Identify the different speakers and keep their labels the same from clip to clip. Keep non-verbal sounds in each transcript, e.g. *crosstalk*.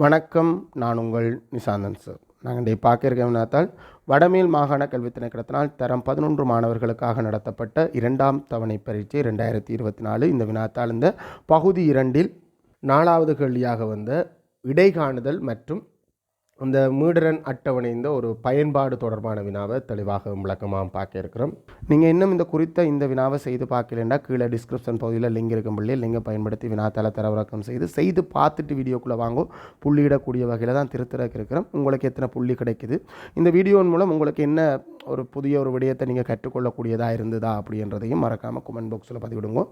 Speaker 1: வணக்கம். நான் உங்கள் நிசாந்தன் சார். நாங்கள் இன்றைய பார்க்க வினாத்தால் வடமேல் மாகாண கல்வி திணைக்களத்தினால் தரம் பதினொன்று மாணவர்களுக்காக நடத்தப்பட்ட இரண்டாம் தவணை பரீட்சை ரெண்டாயிரத்தி இருபத்தி நாலு. இந்த வினாத்தால் இந்த பகுதி இரண்டில் நாலாவது கேள்வியாக வந்த இடைகாணுதல் மற்றும் அந்த மீடரன் அட்டவணை இந்த ஒரு பயன்பாடு தொடர்பான வினாவை தெளிவாக விளக்கமாக பார்க்க இருக்கிறோம் நீங்கள் இன்னும் இந்த குறித்த இந்த வினாவை செய்து பார்க்கலன்னா கீழே டிஸ்கிரிப்ஷன் பகுதியில் லிங்க் இருக்கும் பிள்ளை லிங்கை பயன்படுத்தி வினாத்தால தரவிறக்கம் செய்து செய்து பார்த்துட்டு வீடியோக்குள்ளே வாங்கும் புள்ளியிடக்கூடிய வகையில் தான் திருத்தரக்கு இருக்கிறோம். உங்களுக்கு எத்தனை புள்ளி கிடைக்குது? இந்த வீடியோவின் மூலம் உங்களுக்கு என்ன ஒரு புதிய ஒரு விடயத்தை நீங்கள் கற்றுக்கொள்ளக்கூடியதாக இருந்ததா அப்படின்றதையும் மறக்காமல் கமெண்ட் பாக்ஸில் பதிவிடுங்க.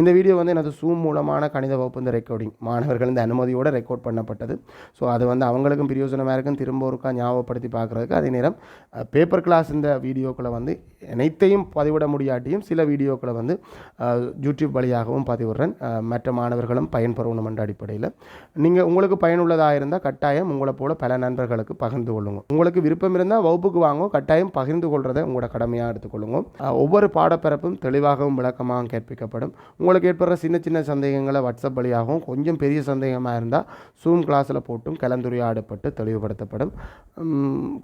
Speaker 1: இந்த வீடியோ வந்து எனது சூம் மூலமான கணித வகுப்பு இந்த ரெக்கார்டிங் மாணவர்கள் இந்த அனுமதியோடு ரெக்கார்ட் பண்ணப்பட்டது. ஸோ அது வந்து அவங்களுக்கும் பிரயோஜனமாக இருக்கும் திரும்ப ஒருக்கா ஞாபகப்படுத்தி பார்க்குறதுக்கு அதே நேரம் பேப்பர் கிளாஸ் இந்த வீடியோக்களை வந்து அனைத்தையும் பதிவிட முடியாட்டியும் சில வீடியோக்களை வந்து யூடியூப் வழியாகவும் பதிவிடுறேன். மற்ற மாணவர்களும் பயன்பெறணும் என்ற அடிப்படையில். நீங்கள் உங்களுக்கு பயனுள்ளதாக இருந்தால் கட்டாயம் உங்களை போல பல நண்பர்களுக்கு பகிர்ந்து கொள்ளுங்க. உங்களுக்கு விருப்பம் இருந்தால் வகுப்புக்கு வாங்க கட்டாயம் பகிர்ந்து கொள்றதை உங்களோட கடமையாக எடுத்துக்கொள்ளுங்க. ஒவ்வொரு பாடப்பிறப்பும் தெளிவாகவும் விளக்கமாகவும் கேட்பிக்கப்படும். உங்களுக்கு ஏற்படுற சின்ன சின்ன சந்தேகங்களை வாட்ஸ்அப் வழியாகவும் கொஞ்சம் பெரிய சந்தேகமாக இருந்தால் சூம் கிளாஸில் போட்டும் கலந்துரையாடப்பட்டு தெளிவுபடுத்தப்படும். பயன்படுத்தப்படும்.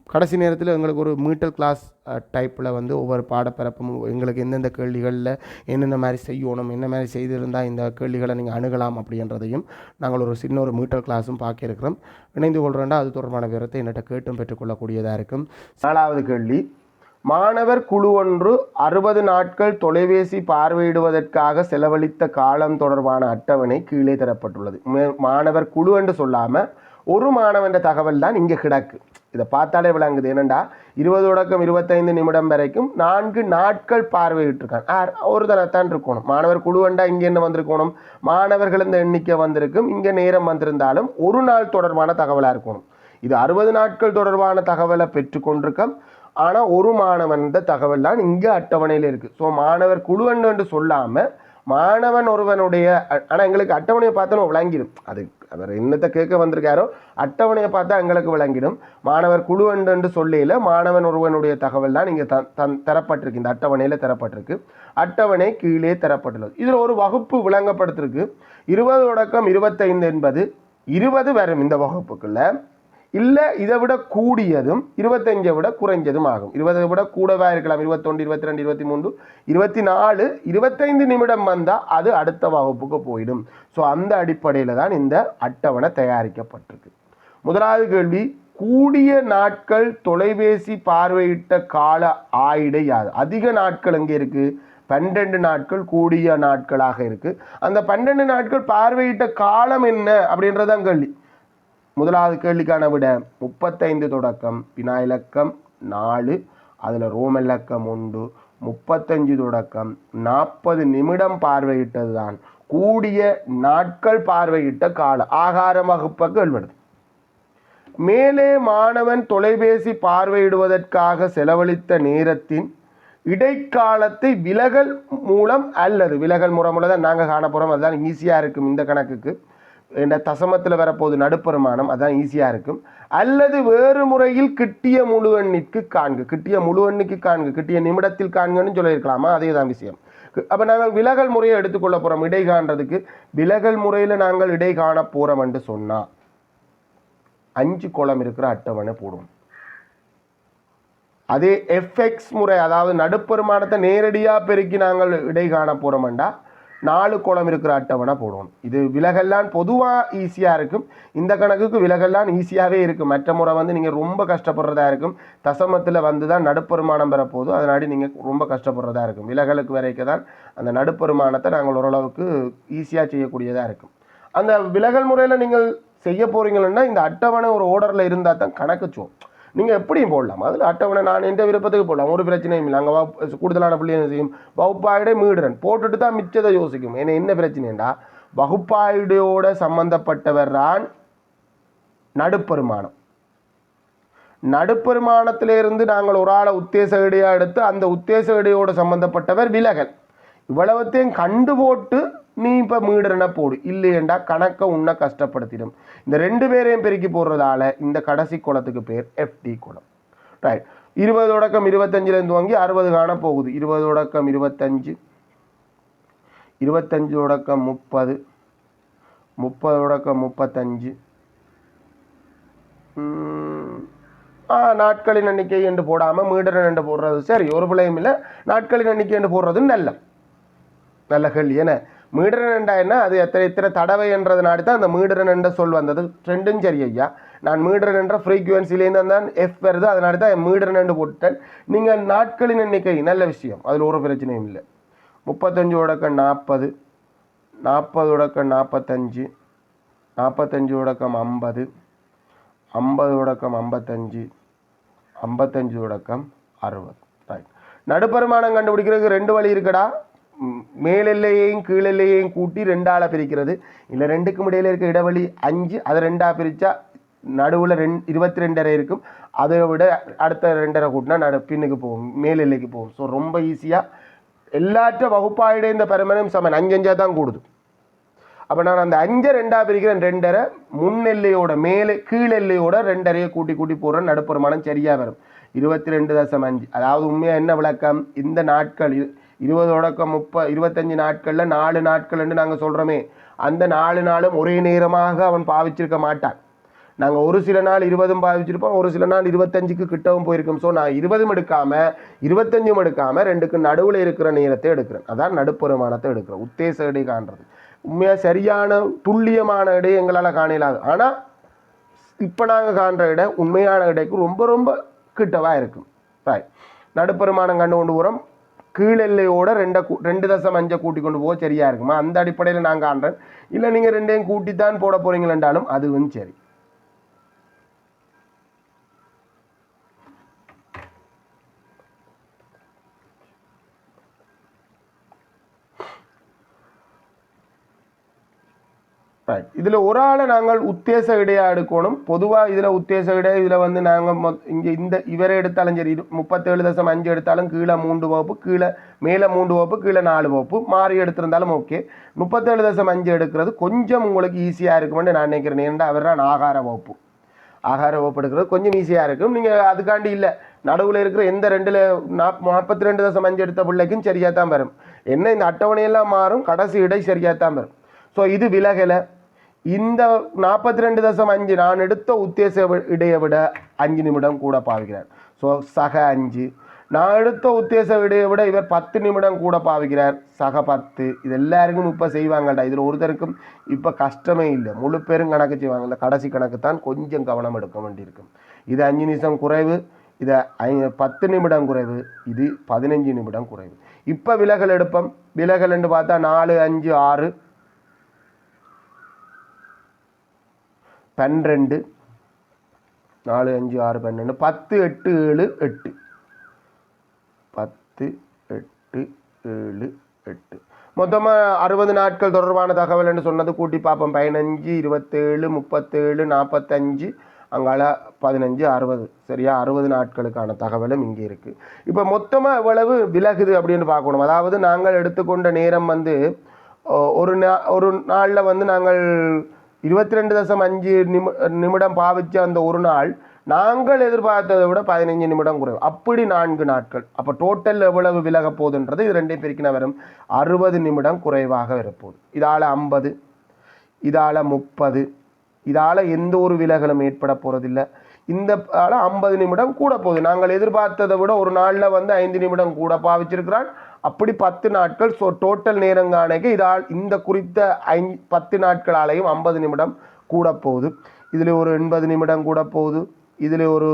Speaker 1: கடைசி நேரத்தில் எங்களுக்கு ஒரு மீட்டல் கிளாஸ் டைப்பில் வந்து ஒவ்வொரு பாடப்பிறப்பும் எங்களுக்கு எந்தெந்த கேள்விகளில் என்னென்ன மாதிரி செய்யணும் என்ன மாதிரி செய்திருந்தால் இந்த கேள்விகளை நீங்கள் அணுகலாம் அப்படின்றதையும் நாங்கள் ஒரு சின்ன ஒரு மீட்டர் கிளாஸும் பார்க்கிருக்கிறோம் இணைந்து கொள்கிறோண்டா அது தொடர்பான விவரத்தை என்னட்ட கேட்டும் பெற்றுக்கொள்ளக்கூடியதாக இருக்கும். நாலாவது கேள்வி மாணவர் குழு ஒன்று அறுபது நாட்கள் தொலைபேசி பார்வையிடுவதற்காக செலவழித்த காலம் தொடர்பான அட்டவணை கீழே தரப்பட்டுள்ளது. மே- மாணவர் குழு என்று சொல்லாமல் ஒரு மாணவன் தகவல் தான் இங்கே கிடக்கு. இதை பார்த்தாலே விளங்குது. என்னண்டா? இருபது தொடக்கம் இருபத்தைந்து நிமிடம் வரைக்கும் நான்கு நாட்கள் பார்வையிட்டிருக்கான் ஆர் ஒரு தடவைத்தான் இருக்கணும். மாணவர் குழுவண்டா இங்கே என்ன வந்திருக்கணும்? மாணவர்கள் இந்த எண்ணிக்கை வந்திருக்கும். இங்கே நேரம் வந்திருந்தாலும் ஒரு நாள் தொடர்பான தகவலாக இருக்கணும். இது அறுபது நாட்கள் தொடர்பான தகவலை பெற்றுக்கொண்டிருக்கோம் ஆனால் ஒரு மாணவன் தகவல் தான் இங்கே அட்டவணையில் இருக்குது ஸோ மாணவர் குழுவண்டு என்று சொல்லாமல் மாணவன் ஒருவனுடைய ஆனால் எங்களுக்கு அட்டவணையை பார்த்தாலும் விளங்கிடும் அது அவர் என்னத்தை கேட்க வந்திருக்காரோ அட்டவணையை பார்த்தா எங்களுக்கு விளங்கிடும். மாணவர் குழு என்று சொல்லியில் மாணவன் ஒருவனுடைய தகவல் தான் இங்கே த தன் தரப்பட்டிருக்கு. இந்த அட்டவணையில் தரப்பட்டிருக்கு. அட்டவணை கீழே தரப்பட்டுள்ளது. இதில் ஒரு வகுப்பு விளங்கப்படுத்திருக்கு. இருபது தொடக்கம் இருபத்தைந்து என்பது இருபது வரும் இந்த வகுப்புக்குள்ள. இல்லை இதை விட கூடியதும் இருபத்தஞ்சை விட குறைஞ்சதும் ஆகும். இருபதை விட கூடவா இருக்கலாம்? இருபத்தொன்று இருபத்தி ரெண்டு இருபத்தி மூன்று இருபத்தி நாலு இருபத்தைந்து நிமிடம் வந்தால் அது அடுத்த வகுப்புக்கு போயிடும். ஸோ அந்த அடிப்படையில் தான் இந்த அட்டவணை தயாரிக்கப்பட்டிருக்கு. முதலாவது கேள்வி கூடிய நாட்கள் தொலைபேசி பார்வையிட்ட கால ஆயிடை யாது? அதிக நாட்கள் எங்கே இருக்குது பன்னெண்டு நாட்கள் கூடிய நாட்களாக இருக்குது அந்த பன்னெண்டு நாட்கள் பார்வையிட்ட காலம் என்ன? அப்படின்றதான் கேள்வி. முதலாவது கேள்விக்கான விட முப்பத்தைந்து தொடக்கம் வினா இலக்கம் நாலு அதில் ரோம இலக்கம் உண்டு. முப்பத்தஞ்சு தொடக்கம் நாற்பது நிமிடம் பார்வையிட்டது தான் கூடிய நாட்கள் பார்வையிட்ட கால ஆகார வகுப்பை கேள்விடுது. மேலே மாணவன் தொலைபேசி பார்வையிடுவதற்காக செலவழித்த நேரத்தின் இடைக்காலத்தை விலகல் மூலம் அல்லது விலகல் முறை மூலம் தான் நாங்கள் காண போகிறோம் அதுதான் ஈஸியாக இருக்கும் இந்த கணக்குக்கு. என்ற தசமத்தில் வரப்போகுது நடுப்பெருமானம் அதான் ஈஸியாக இருக்கும். அல்லது வேறு முறையில் கிட்டிய முழு எண்ணிற்கு கிட்டிய முழு காண்கு. கிட்டிய நிமிடத்தில் காண்கன்னு சொல்லியிருக்கலாமா? அதே தான் விஷயம். அப்போ நாங்கள் விலகல் முறையை எடுத்துக்கொள்ள போகிறோம் இடை காண்றதுக்கு. விலகல் முறையில் நாங்கள் இடை காண போகிறோம் என்று சொன்னால் அஞ்சு குளம் இருக்கிற அட்டவணை போடுவோம். அதே எஃப்எக்ஸ் முறை அதாவது நடுப்பெருமானத்தை நேரடியாக பெருக்கி நாங்கள் இடை காண போகிறோம்டா நாலு கோலம் இருக்கிற அட்டவணை போடுவோம். இது விலகல்லாம் பொதுவாக ஈஸியாக இருக்கும். இந்த கணக்குக்கு விலகெல்லாம் ஈஸியாகவே இருக்கும். மற்ற முறை வந்து நீங்கள் ரொம்ப கஷ்டப்படுறதா இருக்கும். தசமத்தில் வந்து தான் நடுப்பெருமானம் பெறப்போகுது அதனாடி நீங்கள் ரொம்ப கஷ்டப்படுறதா இருக்கும். விலகலுக்கு வரைக்கும் தான் அந்த நடுப்பெருமானத்தை நாங்கள் ஓரளவுக்கு ஈஸியாக செய்யக்கூடியதாக இருக்கும். அந்த விலகல் முறையில் நீங்கள் செய்ய போகிறீங்கன்னா இந்த அட்டவணை ஒரு ஓர்டரில் இருந்தால் தான் கணக்குச்சுவோம் நீங்கள் எப்படியும் போடலாம். அதில் அட்டவணை நான் எந்த விருப்பத்துக்கு போடலாம்? ஒரு பிரச்சனையும் இல்லை. அங்கே வகுப்பு கூடுதலான பிள்ளைங்க செய்யும்? வகுப்பாயிடை மீடுறன். போட்டுட்டு தான் மிச்சத்தை யோசிக்கும். ஏன்னா என்ன பிரச்சனைண்டா? வகுப்பாயுடையோட சம்பந்தப்பட்டவர் தான் நடுப்பெருமானம். நடுப்பெருமானத்திலிருந்து நாங்கள் ஒரு ஆளை உத்தேச இடையாக எடுத்து அந்த உத்தேச இடையோடு சம்பந்தப்பட்டவர் விலகல். இவ்வளவத்தையும் கண்டு போட்டு நீ இப்போ மீடுறன போடு. இல்லையேண்டா கணக்கை உன்னை கஷ்டப்படுத்திடும். இந்த ரெண்டு பேரையும் பெருக்கி போடுறதால இந்த கடைசி குளத்துக்கு பேர் எஃப்டி குளம் ரைட் இருபது தொடக்கம் இருபத்தஞ்சிலேருந்து வாங்கி அறுபது காண போகுது. இருபது தொடக்கம் இருபத்தஞ்சு. இருபத்தஞ்சு தொடக்கம் முப்பது. முப்பது தொடக்கம் முப்பத்தஞ்சு. நாட்களின் எண்ணிக்கை என்று போடாமல் மீடரன் என்று போடுறது சரி ஒரு பிள்ளையும் இல்லை. நாட்களின் எண்ணிக்கை என்று போடுறது நல்ல நல்ல கேள்வி ஏன்னா மீடரன் என்ன? அது எத்தனை எத்தனை தடவை என்றதுனால தான் அந்த மீடரன் சொல் வந்தது. ரெண்டும் சரி ஐயா. நான் மீடரன் என்ற ஃப்ரீக்குவன்சிலேருந்து தான் எஃப் வருது. அதனால தான் மீடரன் போட்டுட்டேன். நீங்கள் நாட்களின் எண்ணிக்கை நல்ல விஷயம். அதில் ஒரு பிரச்சனையும் இல்லை. முப்பத்தஞ்சு உடக்கம் நாற்பது. நாற்பது உடக்கம் நாற்பத்தஞ்சு. நாற்பத்தஞ்சு உடக்கம் ஐம்பது. ஐம்பது உடக்கம் ஐம்பத்தஞ்சு. ஐம்பத்தஞ்சு உடக்கம் அறுபது. ரைட் நடுப்பருமானம் கண்டுபிடிக்கிறதுக்கு ரெண்டு வழி இருக்குடா. மேலெல்லையையும் கீழெல்லையையும் கூட்டி ரெண்டால பிரிக்கிறது. இல்லை ரெண்டுக்கும் இடையில இருக்க இடைவெளி அஞ்சு அதை ரெண்டாக பிரித்தா நடுவில் ரெண் இருபத்தி ரெண்டரை இருக்கும். அதை விட அடுத்த ரெண்டரை கூட்டினா நடு பின்னுக்கு போகும் மேல் எல்லைக்கு போகும். ஸோ ரொம்ப ஈஸியாக எல்லாற்ற வகுப்பாயிட இந்த பெருமனும் சமன் அஞ்சு தான் கூடுது. அப்போ நான் அந்த அஞ்சை ரெண்டாக பிரிக்கிறேன் ரெண்டரை. முன்னெல்லையோட மேலே கீழெல்லையோட ரெண்டரையை கூட்டி கூட்டி போடுறேன் நடுப்புறமானம் சரியாக வரும். இருபத்தி ரெண்டு தசம் அஞ்சு. அதாவது உண்மையாக என்ன விளக்கம்? இந்த நாட்கள் இருபது தொடக்கம் முப்ப இருபத்தஞ்சு நாட்களில் நாலு நாட்கள் என்று நாங்கள் சொல்கிறோமே அந்த நாலு நாளும் ஒரே நேரமாக அவன் பாவிச்சிருக்க மாட்டான். நாங்கள் ஒரு சில நாள் இருபதும் பாவிச்சிருப்போம் ஒரு சில நாள் இருபத்தஞ்சுக்கு கிட்டவும் போயிருக்கோம். ஸோ நான் இருபதும் எடுக்காமல் இருபத்தஞ்சும் எடுக்காமல் ரெண்டுக்கு நடுவில் இருக்கிற நேரத்தை எடுக்கிறேன். அதான் நடுப்பெருமானத்தை எடுக்கிறேன். உத்தேச இடை காண்றது. உண்மையாக சரியான துல்லியமான இடை எங்களால் காணலாது. ஆனால் இப்போ நாங்கள் காண்ற இடம் உண்மையான இடைக்கு ரொம்ப ரொம்ப கிட்டவாக இருக்கும். ராய் நடுப்பெருமானம் கண்டு கொண்டு போகிறோம் கீழெல்லையோட ரெண்டை ரெண்டு தசம் அஞ்சை கூட்டி கொண்டு போக சரியா இருக்குமா? அந்த அடிப்படையில் நான் காண்றேன். இல்லை நீங்கள் ரெண்டையும் கூட்டி தான் போட போகிறீங்களென்றாலும் அதுவும் சரி. இதில் ஒரு ஆளை நாங்கள் உத்தேச இடையா எடுக்கணும். பொதுவாக இதில் உத்தேச இடை இதில் வந்து நாங்கள் மொ இங்கே இந்த இவரை எடுத்தாலும் சரி இரு முப்பத்தேழு தசம் அஞ்சு எடுத்தாலும் கீழே மூன்று வகுப்பு கீழே மேலே மூன்று வகுப்பு கீழே நாலு வகுப்பு மாறி எடுத்திருந்தாலும் ஓகே முப்பத்தேழு தசம் அஞ்சு எடுக்கிறது கொஞ்சம் உங்களுக்கு ஈஸியாக இருக்குமென்னு நான் நினைக்கிறேன். ஏன்டா அவர் தான் ஆகார வகுப்பு. ஆகார வகுப்பு எடுக்கிறது கொஞ்சம் ஈஸியாக இருக்கும். நீங்கள் அதுக்காண்டி இல்லை. நடுவில் இருக்கிற எந்த ரெண்டில் நாப் நாற்பத்தி ரெண்டு தசம் அஞ்சு எடுத்த பிள்ளைக்கும் சரியாக தான் வரும். என்ன இந்த அட்டவணையெல்லாம் மாறும் கடைசி இடை சரியாக தான் வரும். ஸோ இது விலகலை. இந்த நாற்பத்தி ரெண்டு தசம் அஞ்சு நான் எடுத்த உத்தேச இடையை விட அஞ்சு நிமிடம் கூட பாவிக்கிறார். ஸோ சக அஞ்சு. நான் எடுத்த உத்தேச விடையை விட இவர் பத்து நிமிடம் கூட பாவிக்கிறார். சக பத்து. இது எல்லாருக்கும் இப்போ செய்வாங்கடா. இதில் ஒருத்தருக்கும் இப்போ கஷ்டமே இல்லை. முழு பேரும் கணக்கு செய்வாங்க. இந்த கடைசி கணக்கு தான் கொஞ்சம் கவனம் எடுக்க வேண்டியிருக்கும். இது அஞ்சு நிமிஷம் குறைவு. இதை ஐ- பத்து நிமிடம் குறைவு. இது பதினஞ்சு நிமிடம் குறைவு. இப்போ விலகல் எடுப்போம். விலகல்னு பார்த்தா நாலு அஞ்சு ஆறு. பன்னிரெண்டு நாலு அஞ்சு ஆறு பன்னெண்டு பத்து எட்டு ஏழு எட்டு. பத்து எட்டு ஏழு எட்டு. மொத்தமாக அறுபது நாட்கள் தொடர்பான தகவல் என்று சொன்னது கூட்டி பார்ப்போம். பதினஞ்சு இருபத்தேழு முப்பத்தேழு நாற்பத்தஞ்சு அங்கால பதினஞ்சு அறுபது. சரியா? அறுபது நாட்களுக்கான தகவலும் இங்கே இருக்குது இப்போ மொத்தமாக எவ்வளவு விலகுது அப்படின்னு பார்க்கணும். அதாவது நாங்கள் எடுத்துக்கொண்ட நேரம் வந்து ஒரு நா ஒரு நாளில் வந்து நாங்கள் இருபத்தி ரெண்டு தசம் அஞ்சு நிமி நிமிடம் பாவித்த அந்த ஒரு நாள் நாங்கள் எதிர்பார்த்ததை விட பதினஞ்சு நிமிடம் குறைவு. அப்படி நான்கு நாட்கள். அப்போ டோட்டல் எவ்வளவு விலக போகுதுன்றது இது ரெண்டையும் பெருக்கினா வரும் அறுபது நிமிடம் குறைவாக வரப்போகுது. இதால் ஐம்பது இதால் முப்பது இதால் எந்த ஒரு விலகலும் ஏற்பட போகிறதில்ல இந்த ஆள் ஐம்பது நிமிடம் கூட போகுது. நாங்கள் எதிர்பார்த்ததை விட ஒரு நாளில் வந்து ஐந்து நிமிடம் கூட பாவிச்சிருக்கிறான். அப்படி பத்து நாட்கள் ஸோ டோட்டல் நேரங்கானக்கு இதால் இந்த குறித்த ஐ பத்து நாட்களாலேயும் ஐம்பது நிமிடம் கூட போகுது. இதில் ஒரு எண்பது நிமிடம் கூட போகுது. இதில் ஒரு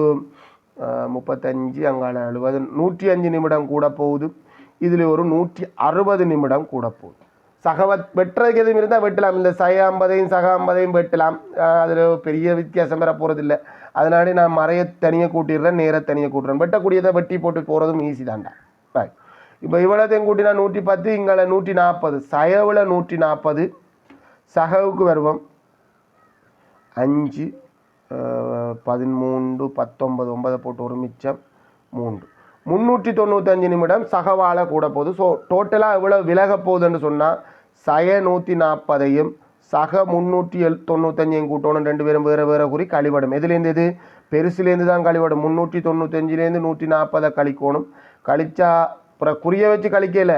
Speaker 1: முப்பத்தஞ்சு அங்கால எழுபது நூற்றி அஞ்சு நிமிடம் கூட போகுது. இதில் ஒரு நூற்றி அறுபது நிமிடம் கூட போகுது. சகவத் வெட்டுறதுக்கு எதுவும் இருந்தால் வெட்டலாம். இந்த சக ஐம்பதையும் சக ஐம்பதையும் வெட்டலாம். அதில் பெரிய வித்தியாசம் வர போகிறதில்ல அதனால நான் மறைய தனியாக கூட்டிடுறேன் நேர தனியாக கூட்டுறேன். வெட்டக்கூடியதை வெட்டி போட்டு போகிறதும் ஈஸி தான்டா. ரைட் இப்போ இவ்வளோத்தையும் கூட்டினா நூற்றி பத்து இங்கே நூற்றி நாற்பது சயவில் நூற்றி நாற்பது சகவுக்கு வருவோம். அஞ்சு பதிமூன்று பத்தொன்பது ஒன்பதை போட்டு ஒரு மிச்சம் மூன்று. முந்நூற்றி தொண்ணூத்தஞ்சு நிமிடம் சகவால கூட போகுது ஸோ டோட்டலாக எவ்வளோ விலக போகுதுன்னு சொன்னால் சய நூற்றி நாற்பதையும் சக முந்நூற்றி எல் தொண்ணூத்தஞ்சையும் கூட்டணும். ரெண்டு பேரும் வேறு வேறு குறி கழிவடும் எதுலேருந்து இது பெருசுலேருந்து தான் கழிவடும் முந்நூற்றி தொண்ணூத்தஞ்சிலேருந்து நூற்றி நாற்பதை கழிக்கணும். கழிச்சா அப்புறம் குறிய வச்சு கழிக்கல.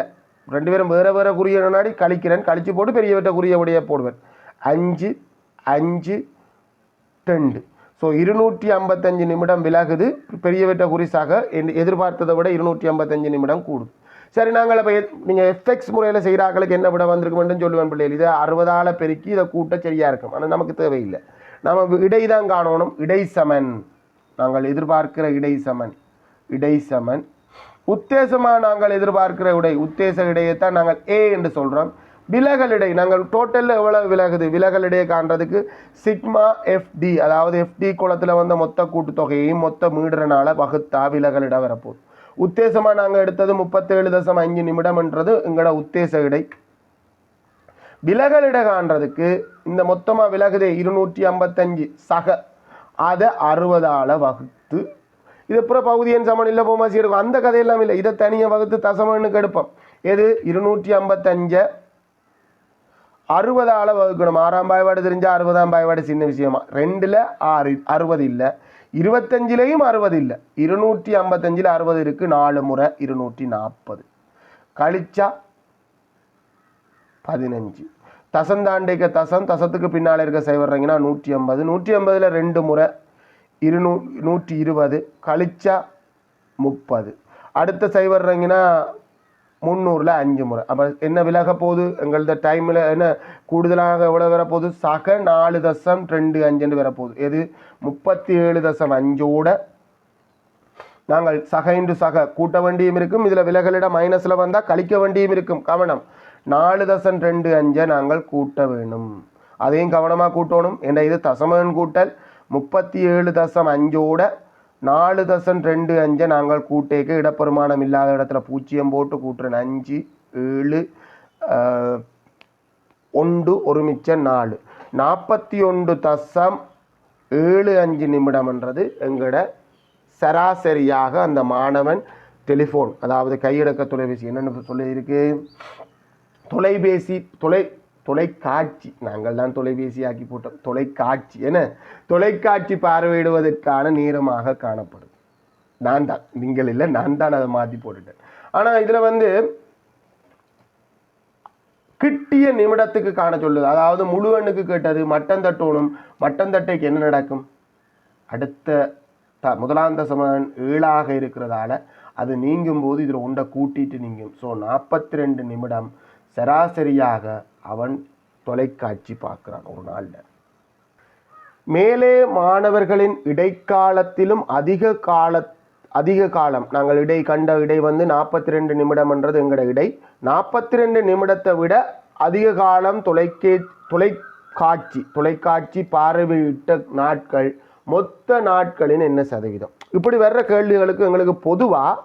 Speaker 1: ரெண்டு பேரும் வேறு வேறு குறிய முன்னாடி கழிக்கிறேன். கழிச்சு போட்டு பெரியவற்ற குறிய உடைய போடுவேன். அஞ்சு அஞ்சு ரெண்டு. ஸோ இருநூற்றி ஐம்பத்தஞ்சு நிமிடம் விலகுது. பெரியவற்ற குறிசாக என் எதிர்பார்த்ததை விட இருநூற்றி ஐம்பத்தஞ்சு நிமிடம் கூடும். சரி நாங்கள் இப்போ நீங்கள் எஃப்எக்ஸ் முறையில் செய்கிறாக்களுக்கு என்ன விட வந்திருக்குமென்னு சொல்லுவேன் பிள்ளைகள். இதை அறுபதால் பெருக்கி இதை கூட்ட சரியாக இருக்கும். ஆனால் நமக்கு தேவையில்லை. நம்ம இடை தான் காணணும். இடை சமன். நாங்கள் எதிர்பார்க்கிற இடை சமன். இடை சமன். உத்தேசமாக நாங்கள் எதிர்பார்க்கிற உடை. உத்தேச இடையைத்தான் நாங்கள் ஏ என்று சொல்கிறோம் விலகலிடை நாங்கள் டோட்டலில் எவ்வளவு விலகுது? விலகலிடையை காண்றதுக்கு சிக்மா எஃப்டி அதாவது எஃப்டி குளத்தில் வந்த மொத்த கூட்டுத்தொகையையும் மொத்த மீடுறனால வகுத்தா விலகலிட வரப்போகுது. உத்தேசமாக நாங்கள் எடுத்தது முப்பத்தேழு தசம் அஞ்சு நிமிடம்ன்றது எங்களோட உத்தேச இடை விலகலிட காண்றதுக்கு இந்த மொத்தமாக விலகுதே இருநூற்றி ஐம்பத்தஞ்சு சக. அதை அறுபதால் வகுத்து. இது அப்புறம் பகுதியின் சமன் இல்லை போமாசி எடுக்கும். அந்த கதையெல்லாம் இல்லை. இதை தனியாக வகுத்து தசமனுக்கு எடுப்போம் எது? இருநூற்றி ஐம்பத்தஞ்சை அறுபதால் வகுக்கணும். ஆறாம் பாய்வாடு தெரிஞ்சால் அறுபதாம் பாய்பாடு சின்ன விஷயமா. ரெண்டில் ஆறு அறுபது இல்லை. இருபத்தஞ்சிலையும் அறுபது இல்லை. இருநூற்றி ஐம்பத்தஞ்சில் அறுபது இருக்குது நாலு முறை இருநூற்றி நாற்பது. கழிச்சா பதினஞ்சு. தசம் தசம் தசத்துக்கு பின்னால் இருக்க சைவர்றீங்கன்னா நூற்றி ஐம்பது. நூற்றி ஐம்பதில் ரெண்டு முறை இருநூ நூற்றி இருபது. கழிச்சா முப்பது. அடுத்த சைவர்றீங்கன்னா முந்நூறில் அஞ்சு முறை. அப்போ என்ன விலக போகுது? எங்களது டைமில் என்ன கூடுதலாக எவ்வளோ வரப்போகுது சக நாலு தசம் ரெண்டு அஞ்சுன்னு வரப்போகுது எது? முப்பத்தி ஏழு தசம் அஞ்சோட நாங்கள் சக இன்று சக. கூட்ட வேண்டியும் இருக்கும். இதில் விலகலிட மைனஸில் வந்தால் கழிக்க வேண்டியும் இருக்கும். கவனம். நாலு தசம் ரெண்டு அஞ்சை நாங்கள் கூட்ட வேணும் அதையும் கவனமாக கூட்டணும். என்ற இது தசமன் கூட்டல்? முப்பத்தி ஏழு தசம் அஞ்சோட நாலு தசம் ரெண்டு அஞ்சை நாங்கள் கூட்டேக்கு. இடப்பெருமானம் இல்லாத இடத்துல பூஜ்ஜியம் போட்டு கூட்டுறேன். அஞ்சு ஏழு ஒன்று ஒரு மிச்சம் நாலு. நாற்பத்தி ஒன்று தசம் ஏழு அஞ்சு நிமிடம்ன்றது எங்களோட சராசரியாக அந்த மாணவன் டெலிஃபோன். அதாவது கையடக்க தொலைபேசி. என்னென்னு சொல்லியிருக்கு? தொலைபேசி தொலை தொலைக்காட்சி நாங்கள் தான் தொலைபேசி ஆக்கி போட்டோம். தொலைக்காட்சி என தொலைக்காட்சி பார்வையிடுவதற்கான நேரமாக காணப்படும். நான் தான். நீங்கள் இல்லை நான் தான் அதை மாற்றி போட்டுட்டேன். ஆனால் இதில் வந்து கிட்டிய நிமிடத்துக்கு காண சொல்லுது. அதாவது முழு எண்ணுக்கு கேட்டது மட்டம் தட்டணும் மட்டம் தட்டைக்கு என்ன நடக்கும்? அடுத்த த முதலாம் தசமன் ஏழாக இருக்கிறதால அது நீங்கும் போது இதில் உண்டை கூட்டிட்டு நீங்கும். ஸோ நாற்பத்தி ரெண்டு நிமிடம் சராசரியாக அவன் தொலைக்காட்சி பார்க்குறான் ஒரு நாளில். மேலே மாணவர்களின் இடைக்காலத்திலும் அதிக கால அதிக காலம் நாங்கள் இடை கண்ட இடை வந்து நாற்பத்தி ரெண்டு நிமிடம்ன்றது எங்களோட இடை. நாற்பத்தி ரெண்டு நிமிடத்தை விட அதிக காலம் தொலைக்கே தொலைக்காட்சி தொலைக்காட்சி பார்வையிட்ட நாட்கள் மொத்த நாட்களின் என்ன சதவீதம்? இப்படி வர்ற கேள்விகளுக்கு எங்களுக்கு பொதுவாக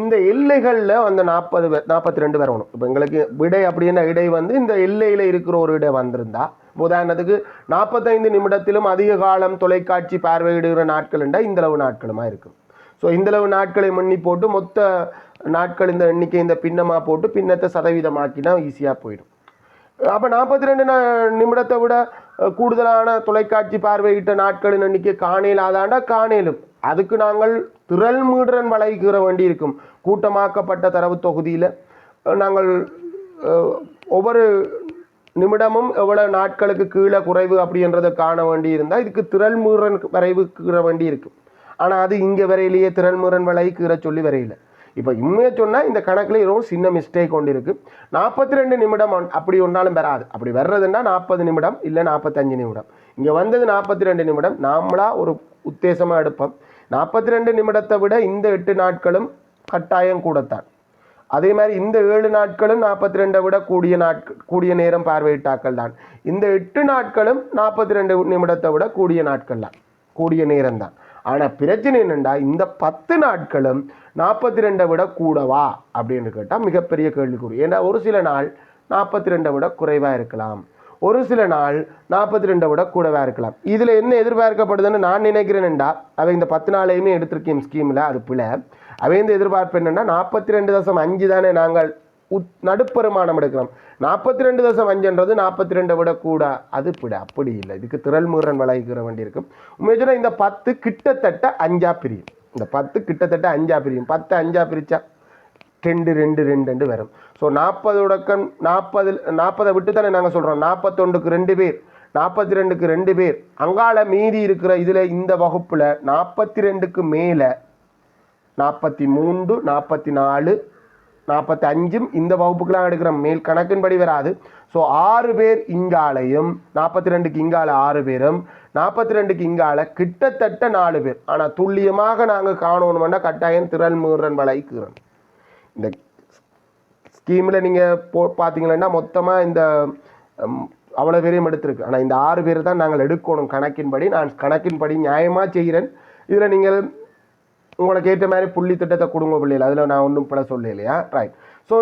Speaker 1: இந்த எல்லைகளில் அந்த நாற்பது நாற்பத்தி ரெண்டு வரணும். இப்போ எங்களுக்கு விடை அப்படின்னா இடை வந்து இந்த எல்லையில் இருக்கிற ஒரு இடை வந்திருந்தா உதாரணத்துக்கு நாற்பத்தைந்து நிமிடத்திலும் அதிக காலம் தொலைக்காட்சி பார்வையிடுகிற நாட்கள் என்றால் இந்தளவு நாட்களுமா இருக்கும். ஸோ இந்தளவு நாட்களை முன்னி போட்டு மொத்த நாட்கள் இந்த எண்ணிக்கை இந்த பின்னமாக போட்டு பின்னத்தை சதவீதமாக்கினா ஈஸியாக போயிடும். அப்போ நாற்பத்தி ரெண்டு நிமிடத்தை விட கூடுதலான தொலைக்காட்சி பார்வையிட்ட நாட்களின் எண்ணிக்கை காணையில் ஆதாண்டா? காணையிலும் அதுக்கு நாங்கள் திரள் மீடுறன் வளைகிற வேண்டி இருக்கும். கூட்டமாக்கப்பட்ட தரவு தொகுதியில் நாங்கள் ஒவ்வொரு நிமிடமும் எவ்வளோ நாட்களுக்கு கீழே குறைவு அப்படின்றத காண வேண்டி இருந்தால் இதுக்கு திரள் மீறன் வரைவு கீற வேண்டி இருக்கும். ஆனால் அது இங்கே வரையிலேயே திரள் மீறன் வளை கீற சொல்லி வரையில. இப்போ உண்மையை சொன்னால் இந்த கணக்கில் ஏதோ ஒரு சின்ன மிஸ்டேக் கொண்டு இருக்குது நாற்பத்தி ரெண்டு நிமிடம் அப்படி ஒன்றாலும் வராது. அப்படி வர்றதுன்னா நாற்பது நிமிடம் இல்லை நாற்பத்தஞ்சு நிமிடம். இங்கே வந்தது நாற்பத்தி ரெண்டு நிமிடம். நாமளாக ஒரு உத்தேசமாக எடுப்போம். நாற்பத்தி ரெண்டு நிமிடத்தை விட இந்த எட்டு நாட்களும் கட்டாயம் கூடத்தான். அதே மாதிரி இந்த ஏழு நாட்களும் நாற்பத்தி ரெண்டை விட கூடிய நாட்கள் கூடிய நேரம் பார்வையிட்டாக்கள் தான் இந்த எட்டு நாட்களும் நாற்பத்தி ரெண்டு நிமிடத்தை விட கூடிய நாட்கள் தான் கூடிய நேரம் தான் ஆனால் பிரச்சனை என்னென்னா இந்த பத்து நாட்களும் நாற்பத்தி ரெண்டை விட கூடவா? அப்படின்னு கேட்டால் மிகப்பெரிய கேள்விக்குறி. ஏன்னா ஒரு சில நாள் நாற்பத்தி ரெண்டை விட குறைவாக இருக்கலாம். ஒரு சில நாள் நாற்பத்தி ரெண்டை விட கூடவே இருக்கலாம். இதில் என்ன எதிர்பார்க்கப்படுதுன்னு நான் நினைக்கிறேன்டா அவை இந்த பத்து நாளையுமே எடுத்திருக்கேன் ஸ்கீமில் அது பிள்ளை அவை இந்த எதிர்பார்ப்பு என்னென்னா நாற்பத்தி ரெண்டு தசம் அஞ்சு தானே நாங்கள் உத் நடுப்பெருமானம் எடுக்கிறோம். நாற்பத்தி ரெண்டு தசம் அஞ்சுன்றது நாற்பத்தி ரெண்டை விட கூட. அது பிட அப்படி இல்லை. இதுக்கு திரல்முரன் வளைக்கிற வேண்டி இருக்கும் உண்மையை இந்த பத்து கிட்டத்தட்ட அஞ்சா பிரியும். இந்த பத்து கிட்டத்தட்ட அஞ்சா பிரியும். பத்து அஞ்சா பிரிச்சா ரெண்டு ரெண்டு ரெண்டு ரெண்டு வரும். ஸோ நாற்பது உடக்கம் நாற்பது நாற்பதை விட்டு தானே நாங்கள் சொல்கிறோம் நாற்பத்தொண்டுக்கு ரெண்டு பேர் நாற்பத்தி ரெண்டுக்கு ரெண்டு பேர். அங்கால மீதி இருக்கிற இதில் இந்த வகுப்பில் நாற்பத்தி ரெண்டுக்கு மேலே நாற்பத்தி மூன்று நாற்பத்தி நாலு நாற்பத்தி அஞ்சும் இந்த வகுப்புக்கெலாம் எடுக்கிற மேல் கணக்கின்படி வராது. ஸோ ஆறு பேர் இங்காலையும் நாற்பத்தி ரெண்டுக்கு இங்கால ஆறு பேரும் நாற்பத்தி ரெண்டுக்கு இங்கால கிட்டத்தட்ட நாலு பேர். ஆனால் துல்லியமாக நாங்கள் காணணும்னா கட்டாயம் திரள் மீறன் வளைக்கிறோம் இந்த ஸ்கீமில் நீங்கள் போ பார்த்தீங்கன்னா மொத்தமாக இந்த அவ்வளோ பேரையும் எடுத்திருக்கு. ஆனால் இந்த ஆறு பேர் தான் நாங்கள் எடுக்கணும். கணக்கின்படி நான் கணக்கின்படி நியாயமாக செய்கிறேன் இதில் நீங்கள் உங்களுக்கு ஏற்ற மாதிரி புள்ளி திட்டத்தை கொடுங்க பிள்ளைகள். அதில் நான் ஒன்றும் பல சொல்ல இல்லையா ரைட் ஸோ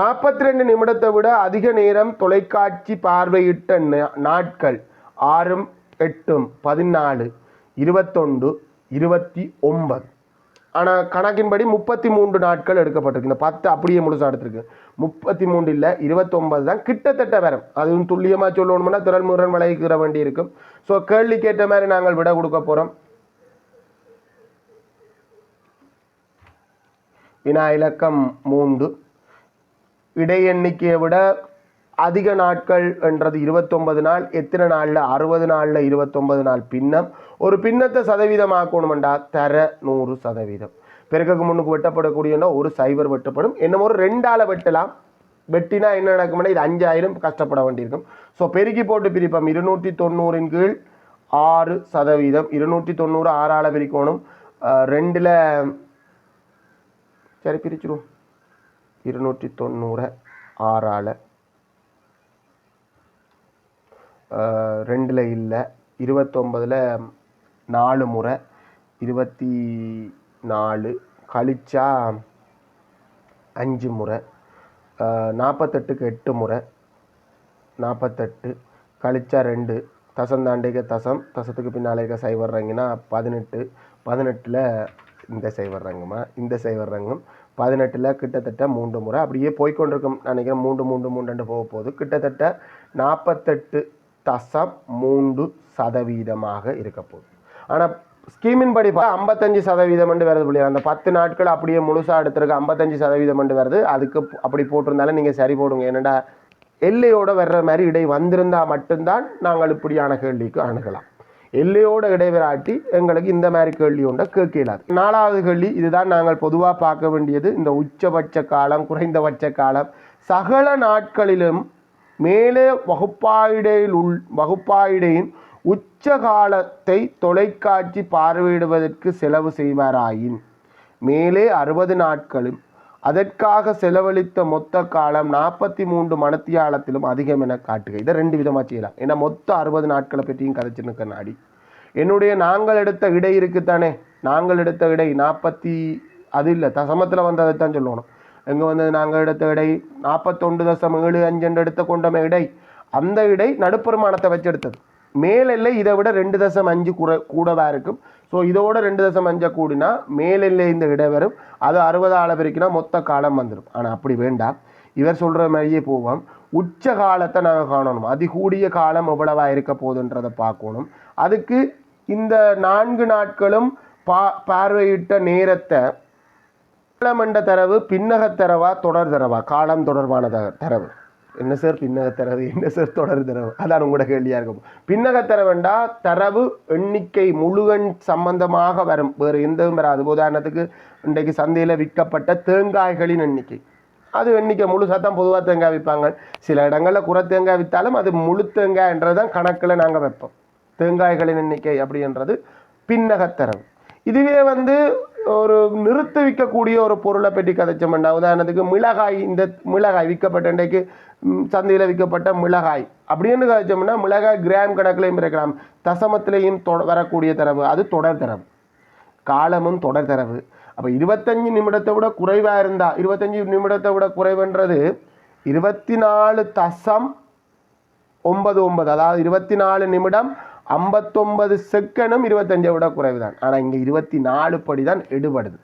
Speaker 1: நாற்பத்தி ரெண்டு நிமிடத்தை விட அதிக நேரம் தொலைக்காட்சி பார்வையிட்ட நாட்கள் ஆறும் எட்டும் பதினாலு இருபத்தொன்று இருபத்தி ஒன்பது. ஆனால் கணக்கின்படி முப்பத்தி மூன்று நாட்கள் எடுக்கப்பட்டிருக்கு. இந்த பத்து அப்படியே முழுசாக எடுத்திருக்கு. முப்பத்தி மூன்று இல்லை இருபத்தொன்பது தான். கிட்டத்தட்ட வரும் அதுவும் துல்லியமாக சொல்லணும்னா திறன் முரண் விளைவிக்கிற வேண்டி இருக்கும். ஸோ கேள்விக்கு ஏற்ற மாதிரி நாங்கள் விட கொடுக்க போகிறோம் வினா இலக்கம் மூன்று. இடை எண்ணிக்கையை விட அதிக நாட்கள் என்றது இருபத்தொன்பது நாள் எத்தனை நாளில்? அறுபது நாளில் இருபத்தொன்பது நாள் பின்னம். ஒரு பின்னத்தை சதவீதமாக்கணுமெண்டா தர நூறு சதவீதம். பிறகுக்கு முன்னுக்கு வெட்டப்படக்கூடியன்னா ஒரு சைபர் வெட்டப்படும். என்னமோ ஒரு ரெண்டால வெட்டலாம். வெட்டினா என்ன நடக்கும்னா இது அஞ்சாயிரம் கஷ்டப்பட வேண்டியிருக்கும். ஸோ பெருக்கி போட்டு பிரிப்போம். இருநூற்றி தொண்ணூறின் கீழ் ஆறு சதவீதம். இருநூற்றி தொண்ணூறு ஆறால் பிரிக்கணும். ரெண்டில் சரி பிரிச்சிடும் இருநூற்றி தொண்ணூறை ஆறால். ரெண்டில் இல்லை. இருபத்தொம்பதில் நாலு முறை. இருபத்தி நாலு கழிச்சா அஞ்சு முறை. நாற்பத்தெட்டுக்கு எட்டு முறை. நாற்பத்தெட்டு கழிச்சா ரெண்டு. தசம் தாண்டிக்க தசம். தசத்துக்கு பின்னாலேக்க சைவர் ரங்கினா பதினெட்டு. பதினெட்டில் இந்த சைவர் வர்றாங்கம்மா இந்த சைவர் ரங்கம். பதினெட்டில் கிட்டத்தட்ட மூன்று முறை. அப்படியே போய்கொண்டிருக்கும் நினைக்கிறேன் மூன்று மூன்று மூன்று போக போகுது. கிட்டத்தட்ட நாற்பத்தெட்டு தசம் மூன்று சதவீதமாக இருக்க போகுது. ஆனால் ஸ்கீமின் படி ஐம்பத்தஞ்சு சதவீதம் வருது புள்ளி அந்த பத்து நாட்கள் அப்படியே முழுசாக எடுத்திருக்க ஐம்பத்தஞ்சு சதவீதம் வருது. அதுக்கு அப்படி போட்டிருந்தாலும் நீங்கள் சரி போடுங்க. என்னடா எல்லையோடு வர்ற மாதிரி இடை வந்திருந்தா மட்டும்தான் நாங்கள் இப்படியான கேள்விக்கு அணுகலாம். எல்லையோட இடைவெறாட்டி எங்களுக்கு இந்த மாதிரி கேள்வி ஒன்றை கேட்க இயலாது நாலாவது கேள்வி இதுதான் நாங்கள் பொதுவாக பார்க்க வேண்டியது. இந்த உச்சபட்ச காலம் குறைந்தபட்ச காலம் சகல நாட்களிலும் மேலே வகுப்பாயிடையில் உள் வகுப்பாயிடையின் உச்ச காலத்தை தொலைக்காட்சி பார்வையிடுவதற்கு செலவு செய்வாராயின். மேலே அறுபது நாட்களும் அதற்காக செலவழித்த மொத்த காலம் நாற்பத்தி மூன்று மனத்தியாலத்திலும் அதிகம் என காட்டுக. இதை ரெண்டு விதமாக செய்யலாம். ஏன்னா மொத்த அறுபது நாட்களை பற்றியும் கதைச்சிருக்க நாடி. என்னுடைய நாங்கள் எடுத்த இடை இருக்குத்தானே நாங்கள் எடுத்த இடை நாற்பத்தி அது இல்லை தசமத்தில் வந்ததை தான் சொல்லணும் எங்கே வந்தது நாங்கள் எடுத்த இடை. நாற்பத்தொண்டு தசம் ஏழு அஞ்சு எடுத்த கொண்டமே இடை. அந்த இடை நடுப்பெருமானத்தை வச்சு எடுத்தது மேலெல்லை இதை விட ரெண்டு தசம் அஞ்சு கூட கூடவா இருக்கும். ஸோ இதோட ரெண்டு தசம் அஞ்சை கூடினா மேலெல்லை இந்த இடை வரும். அது அறுபது அளவிற்குனா மொத்த காலம் வந்துடும் ஆனால் அப்படி வேண்டாம் இவர் சொல்கிற மாதிரியே போவோம். உச்ச காலத்தை நாங்கள் காணணும். அதிகூடிய காலம் எவ்வளவா இருக்க போகுதுன்றதை பார்க்கணும். அதுக்கு இந்த நான்கு நாட்களும் பா பார்வையிட்ட நேரத்தை காலமண்ட தரவு பின்னகத் தரவா தொடர் தரவா? காலம் தொடர்பான தரவு. என்ன சார் பின்னகத்தரவு *laughs* என்ன சார் தொடர் தரவு? அதான் உங்களோட கேள்வியாக இருக்கும். பின்னகத்தரவுண்டா தரவு எண்ணிக்கை முழுவன் சம்பந்தமாக வரும். வேறு எந்தவும் வராது. உதாரணத்துக்கு இன்றைக்கு சந்தையில் விற்கப்பட்ட தேங்காய்களின் எண்ணிக்கை. அது எண்ணிக்கை முழு சத்தம் பொதுவாக தேங்காய் விற்பாங்க. சில இடங்களில் குறை தேங்காய் விற்றாலும் அது முழு தேங்காய்ன்றது தான் கணக்கில் நாங்கள் வைப்போம். தேங்காய்களின் எண்ணிக்கை அப்படின்றது பின்னகத்தரவு இதுவே வந்து ஒரு நிறுத்து விற்கக்கூடிய ஒரு பொருளை பற்றி கதைச்சோம்னா உதாரணத்துக்கு மிளகாய் இந்த மிளகாய் விற்கப்பட்ட இன்றைக்கு சந்தையில் விற்கப்பட்ட மிளகாய். அப்படின்னு கதைச்சோம்னா மிளகாய் கிராம் கணக்கிலையும் இருக்கலாம். தசமத்திலையும் தொ வரக்கூடிய தரவு. அது தொடர் தரவு. காலமும் தொடர் தரவு. அப்போ இருபத்தஞ்சு நிமிடத்தை விட குறைவாக இருந்தால் இருபத்தஞ்சு நிமிடத்தை விட குறைவுன்றது இருபத்தி நாலு தசம் ஒன்பது ஒன்பது. அதாவது இருபத்தி நாலு நிமிடம் ஐம்பத்தொன்பது செகண்டும் இருபத்தஞ்சை விட குறைவு தான் ஆனால் இங்கே இருபத்தி நாலு படி தான் எடுபடுது.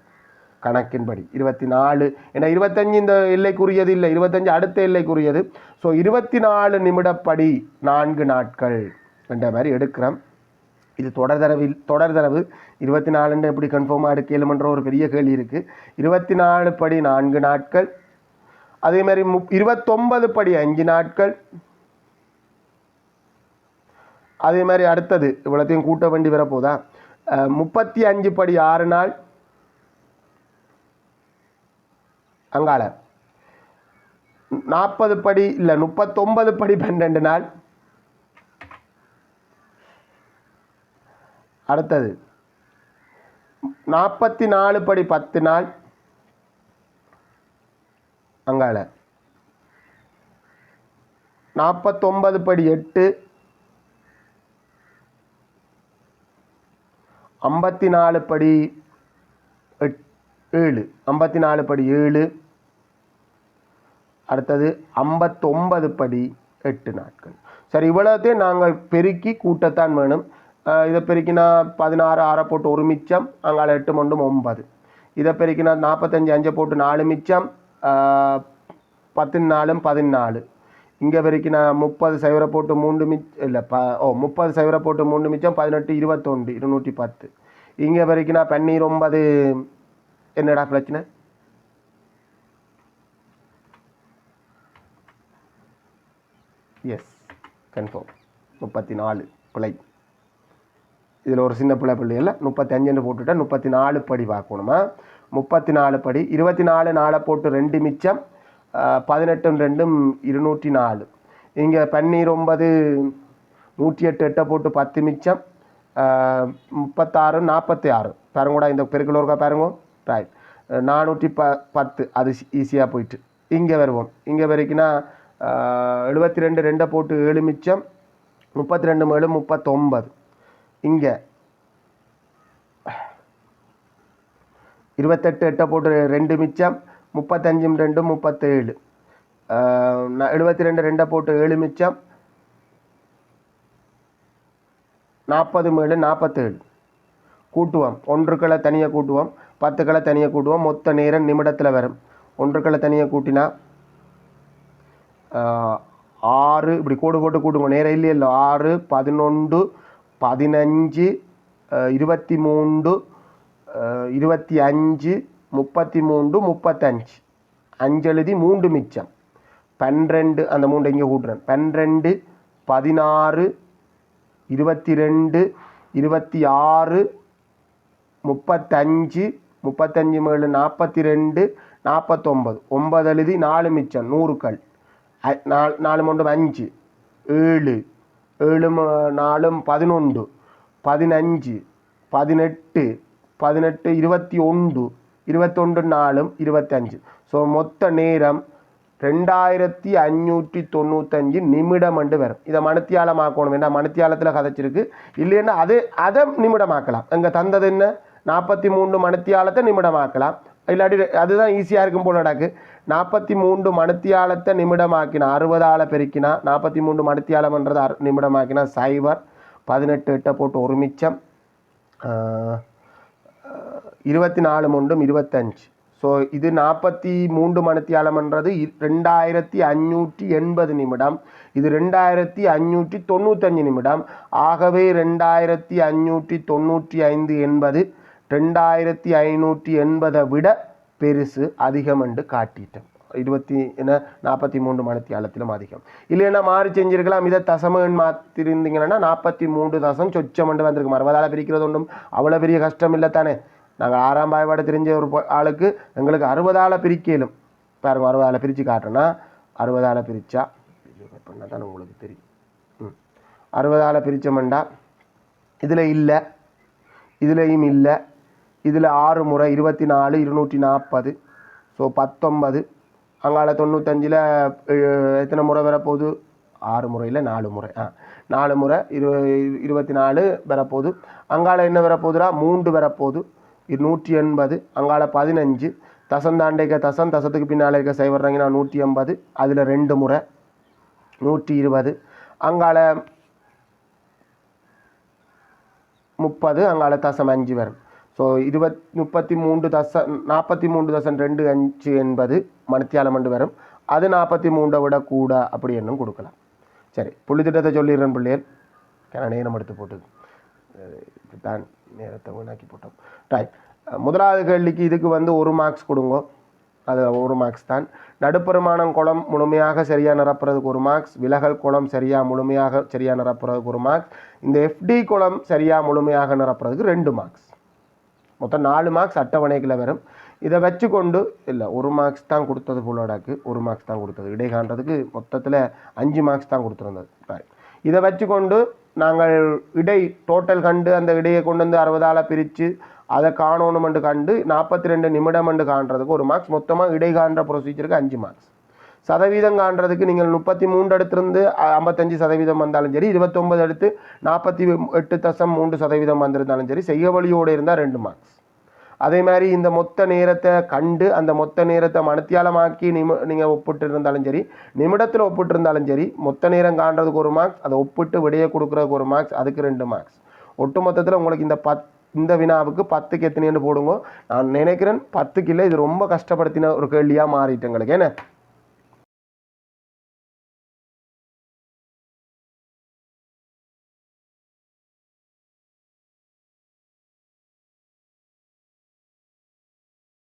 Speaker 1: கணக்கின்படி இருபத்தி நாலு ஏன்னா இருபத்தஞ்சு இந்த எல்லைக்குரியது இல்லை இருபத்தஞ்சு அடுத்த எல்லைக்குரியது. ஸோ இருபத்தி நாலு நிமிடப்படி நான்கு நாட்கள் என்ற மாதிரி எடுக்கிறோம். இது தொடர் தரவில் தொடர் தரவு. இருபத்தி நாலுன்னு எப்படி கன்ஃபார்மாக எடுக்கலுமன்ற ஒரு பெரிய கேள்வி இருக்குது இருபத்தி நாலு படி நான்கு நாட்கள். அதே மாதிரி முப் இருபத்தொன்பது படி அஞ்சு நாட்கள். அதே மாதிரி அடுத்தது இவ்வளோத்தையும் கூட்ட வேண்டி வரப்போதா முப்பத்தி அஞ்சு படி ஆறு நாள் அங்கால நாற்பது படி இல்லை முப்பத்தொன்பது படி பன்னெண்டு நாள். அடுத்தது நாற்பத்தி நாலு படி பத்து நாள் அங்கால நாற்பத்தொன்பது படி எட்டு ஐம்பத்தி நாலு படி எட் ஏழு. ஐம்பத்தி நாலு படி ஏழு. அடுத்தது ஐம்பத்தொம்பது படி எட்டு நாட்கள். சரி இவ்வளோத்தையும் நாங்கள் பெருக்கி கூட்டத்தான் வேணும். இதை பெருக்கினா பதினாறு ஆறை போட்டு ஒரு மிச்சம் அங்கால எட்டு மண்டும் ஒன்பது. இதை பெருக்கினா நாற்பத்தஞ்சு அஞ்சை போட்டு நாலு மிச்சம் பத்து நாலும் பதினாலு. இங்கே பெருக்கினா முப்பது சைவரை போட்டு மூன்று மிச் இல்லை ப ஓ முப்பது சைவரை போட்டு மூன்று மிச்சம் பதினெட்டு இருபத்தொண்டு இருநூற்றி பத்து. இங்கே வரைக்கும் நான் பன்னீர் ஒன்பது என்னடா பிரச்சனை? எஸ் கன்ஃபார்ம் முப்பத்தி நாலு பிழை. இதில் ஒரு சின்ன பிள்ளை பிள்ளை இல்லை முப்பத்தி அஞ்சுன்னு முப்பத்தி நாலு படி பார்க்கணுமா முப்பத்தி நாலு படி இருபத்தி நாலு நாளை போட்டு ரெண்டு மிச்சம் பதினெட்டும் ரெண்டும் இருநூற்றி நாலு. இங்கே பன்னீர் ஒன்பது நூற்றி எட்டு எட்டை போட்டு பத்து மிச்சம். முப்பத்தாறு நாற்பத்தி ஆறு. பாருங்கூடா இந்த பெருக்கலூருக்கா பாருங்க. ரைட் நானூற்றி ப பத்து. அது ஈஸியாக போயிட்டு. இங்கே வருவோம். இங்கே வரைக்கும்னா எழுபத்தி ரெண்டு ரெண்டை போட்டு ஏழு மிச்சம். முப்பத்தி ரெண்டு மேலு முப்பத்தொம்பது இங்கே. இருபத்தெட்டு எட்டை போட்டு ரெண்டு மிச்சம். முப்பத்தஞ்சும் ரெண்டு முப்பத்தேழு. எழுபத்தி ரெண்டு ரெண்டை போட்டு ஏழு மிச்சம். நாற்பது மேலு நாற்பத்தேழு. கூட்டுவோம். ஒன்றுக்களை தனியாக கூட்டுவோம். பத்துக்களை தனியாக கூட்டுவோம். மொத்த நேரம் நிமிடத்தில் வரும். ஒன்றுக்களை தனியாக கூட்டினா ஆறு இப்படி கோடு போட்டு கூட்டுவோம் நேரம் இல்லை. ஆறு பதினொன்று பதினஞ்சு இருபத்தி மூன்று இருபத்தி அஞ்சு முப்பத்தி மூன்று முப்பத்தஞ்சு. அஞ்செழுதி மூன்று மிச்சம். பன்னிரெண்டு அந்த மூன்று இங்கே கூட்டுறேன். பன்னிரெண்டு பதினாறு இருபத்தி ரெண்டு இருபத்தி ஆறு முப்பத்தஞ்சு முப்பத்தஞ்சு மேலு நாற்பத்தி ரெண்டு நாற்பத்தொம்பது ஒம்பது எழுதி நாலு மிச்சம் நூறுக்கள். நாலு நாலு மூன்று அஞ்சு. ஏழு ஏழு நாலும் பதினொன்று பதினஞ்சு பதினெட்டு பதினெட்டு இருபத்தி ஒன்று இருபத்தொன்று நாலும் இருபத்தஞ்சு. ஸோ மொத்த நேரம் ரெண்டாயிரத்தி அஞ்சூற்றி தொண்ணூத்தஞ்சு நிமிடம் அண்டு வரும். இதை மணித்தியாலமாக்கணும். வேண்டாம் மணித்தியாலத்தில் கதைச்சிருக்கு. இல்லைன்னா அது அதை நிமிடமாக்கலாம். அங்கே தந்தது என்ன? நாற்பத்தி மூணு மணித்தியாலத்தை நிமிடமாக்கலாம். இல்லாட்டி அதுதான் ஈஸியாக இருக்கும் போல் நடக்கு. நாற்பத்தி மூன்று மணித்தியாலத்தை நிமிடமாக்கினா அறுபதால் பெருக்கினா நாற்பத்தி மூன்று மணித்தியாலம்ன்றது அறு நிமிடமாக்கினா சைபர் பதினெட்டு எட்டை போட்டு ஒரு மிச்சம். இருபத்தி நாலு மூண்டும் இருபத்தஞ்சு. ஸோ இது நாற்பத்தி மூன்று மணித்தியாலம்ன்றது இ- ரெண்டாயிரத்தி அஞ்சூற்றி எண்பது நிமிடம். இது ரெண்டாயிரத்தி அஞ்சூற்றி தொண்ணூத்தஞ்சு நிமிடம். ஆகவே ரெண்டாயிரத்தி அஞ்சூற்றி தொண்ணூற்றி ஐந்து என்பது ரெண்டாயிரத்தி ஐநூற்றி எண்பதை விட பெருசு அதிகம் என்று காட்டிட்டோம் இருபத்தி என்ன நாற்பத்தி மூன்று மணித்தியாலத்திலும் அதிகம். இல்லைன்னா மாறி செஞ்சிருக்கலாம். இதை தசமன் மாற்றிருந்தீங்கன்னா நாற்பத்தி மூன்று தசம் சொச்சம் என்று வந்திருக்கும். அறுபதால் பிரிக்கிறது ஒன்றும். அவ்வளோ பெரிய கஷ்டம் இல்லை தானே நாங்கள் ஆறாம் பாய்பாடு தெரிஞ்ச ஒரு ஆளுக்கு எங்களுக்கு அறுபதால் பிரிக்கலும். பாருங்க அறுபதால் பிரித்து காட்டுறேன்னா அறுபதால் பிரித்தா பண்ணால் தானே உங்களுக்கு தெரியும். ம். அறுபதால் பிரித்தோம்டா இதில் இல்லை இதுலேயும் இல்லை இதில் ஆறு முறை இருபத்தி நாலு இருநூற்றி நாற்பது ஸோ பத்தொன்பது அங்கால தொண்ணூத்தஞ்சில் எத்தனை முறை வரப்போகுது? ஆறு முறையில் நாலு முறை. ஆ. நாலு முறை இரு இருபத்தி நாலு வரப்போகுது. அங்கால என்ன வரப்போகுதுடா? மூன்று வரப்போகுது. நூற்றி எண்பது அங்கால பதினஞ்சு தசந்தாண்டைக்க தசம் தசத்துக்கு பின்னால் இருக்க சைவர்றாங்கன்னா நூற்றி எண்பது அதில் ரெண்டு முறை நூற்றி இருபது. அங்கால முப்பது அங்கால தசம் அஞ்சு வரும். ஸோ இருபத் முப்பத்தி மூன்று தசம் நாற்பத்தி மூன்று தசம் ரெண்டு அஞ்சு என்பது மணித்தியாலம் என்று வரும். அது நாற்பத்தி மூன்றை விட கூட அப்படி என்னும் கொடுக்கலாம். சரி புள்ளி திட்டத்தை சொல்லிடுறேன் பிள்ளையர் ஏன்னா நேரம் எடுத்து போட்டு தான் நேரத்தை வீணாக்கி போட்டோம். ரைட் முதலாவது கேள்விக்கு இதுக்கு வந்து ஒரு மார்க்ஸ் கொடுங்க. அது ஒரு மார்க்ஸ் தான். நடுப்பெருமானம் குளம் முழுமையாக சரியாக நிரப்புறதுக்கு ஒரு மார்க்ஸ் விலகல் குளம் சரியாக முழுமையாக சரியாக நிரப்புறதுக்கு ஒரு மார்க்ஸ் இந்த எஃப்டி குளம் சரியாக முழுமையாக நிரப்புறதுக்கு ரெண்டு மார்க்ஸ் மொத்தம் நாலு மார்க்ஸ் அட்டவணைக்குள்ள வரும். இதை வச்சுக்கொண்டு இல்லை ஒரு மார்க்ஸ் தான் கொடுத்தது புள்ளோடாக்கு ஒரு மார்க்ஸ் தான் கொடுத்தது. இடை காண்றதுக்கு மொத்தத்தில் அஞ்சு மார்க்ஸ் தான் கொடுத்துருந்தது. Right. இதை வச்சுக்கொண்டு நாங்கள் இடை டோட்டல் கண்டு அந்த இடையை கொண்டு வந்து அறுபதால் பிரித்து அதை காணணுமெண்டு கண்டு நாற்பத்தி ரெண்டு நிமிடமெண்டு காண்றதுக்கு ஒரு மார்க்ஸ் மொத்தமாக இடை காண்ற ப்ரொசீஜருக்கு அஞ்சு மார்க்ஸ் சதவீதம் காண்றதுக்கு நீங்கள் முப்பத்தி மூன்று எடுத்திருந்து ஐம்பத்தஞ்சு சதவீதம் வந்தாலும் சரி இருபத்தொம்பது எடுத்து நாற்பத்தி எட்டு தசம் மூன்று சதவீதம் வந்திருந்தாலும் சரி செய்ய வழியோடு இருந்தால் ரெண்டு மார்க்ஸ் அதே மாதிரி இந்த மொத்த நேரத்தை கண்டு அந்த மொத்த நேரத்தை மனத்தியாலமாக்கி நிமி நீங்கள் ஒப்பிட்டு இருந்தாலும் சரி நிமிடத்தில் ஒப்பிட்டு இருந்தாலும் சரி மொத்த நேரம் காண்றதுக்கு ஒரு மார்க்ஸ் அதை ஒப்பிட்டு விடையை கொடுக்குறதுக்கு ஒரு மார்க்ஸ் அதுக்கு ரெண்டு மார்க்ஸ் ஒட்டு மொத்தத்தில் உங்களுக்கு இந்த பத் இந்த வினாவுக்கு பத்துக்கு எத்தனைன்னு போடுங்க. நான் நினைக்கிறேன் பத்துக்கு இல்லை இது ரொம்ப கஷ்டப்படுத்தின ஒரு கேள்வியாக மாறிட்டு எங்களுக்கு ஏன்னா